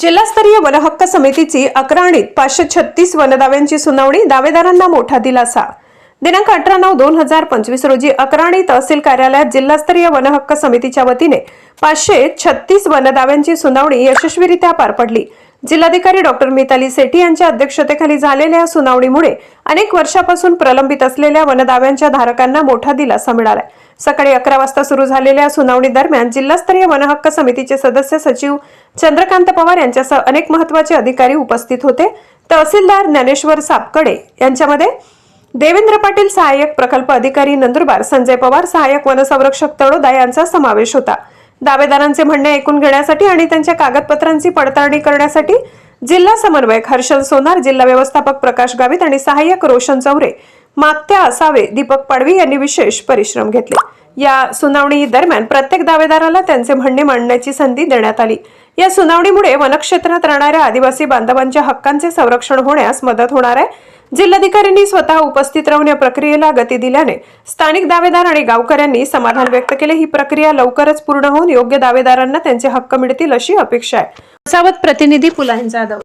जिल्हास्तरीय वनहक्क समितीची अकराणीत पाचशे छत्तीस वनदाव्यांची सुनावणी दावेदारांना मोठा दिलासा. दिनांक अठरा नऊ दोन हजार पंचवीस रोजी अकराणी तहसील कार्यालयात जिल्हास्तरीय वनहक्क समितीच्या वतीने पाचशे छत्तीस वनदाव्यांची सुनावणी यशस्वीरित्या पार पडली. जिल्हाधिकारी डॉक्टर मिताली सेठी यांच्या अध्यक्षतेखाली झालेल्या या सुनावणीमुळे अनेक वर्षापासून प्रलंबित असलेल्या वनदाव्यांच्या धारकांना मोठा दिलासा मिळालाय. सकाळी अकरा वाजता सुरू झालेल्या सुनावणी दरम्यान जिल्हास्तरीय वनहक्क समितीचे सदस्य सचिव चंद्रकांत पवार यांच्यासह अनेक महत्त्वाचे अधिकारी उपस्थित होते. तहसीलदार ज्ञानेश्वर सापकडे यांच्यामध्ये देवेंद्र पाटील सहाय्यक प्रकल्प अधिकारी नंदुरबार संजय पवार सहाय्यक वनसंरक्षक तळोदा यांचा समावेश होता. दावेदारांचे म्हणणे ऐकून घेण्यासाठी आणि त्यांच्या कागदपत्रांची पडताळणी करण्यासाठी जिल्हा समन्वयक हर्षल सोनार जिल्हा व्यवस्थापक प्रकाश गावित आणि सहाय्यक रोशन चौरे मागत्या असावे. दीपक पाडवी यांनी विशेष परिश्रम घेतले. या सुनावणी दरम्यान प्रत्येक दावेदाराला त्यांचे म्हणणे मांडण्याची संधी देण्यात आली. या सुनावणीमुळे वनक्षेत्रात राहणाऱ्या आदिवासी बांधवांच्या हक्कांचे संरक्षण होण्यास मदत होणार आहे. जिल्हाधिकाऱ्यांनी स्वतः उपस्थित राहून या प्रक्रियेला गती दिल्याने स्थानिक दावेदार आणि गावकऱ्यांनी समाधान व्यक्त केले. ही प्रक्रिया लवकरच पूर्ण होऊन योग्य दावेदारांना त्यांचे हक्क मिळतील अशी अपेक्षा आहे. प्रतिनिधी पुलान जाधव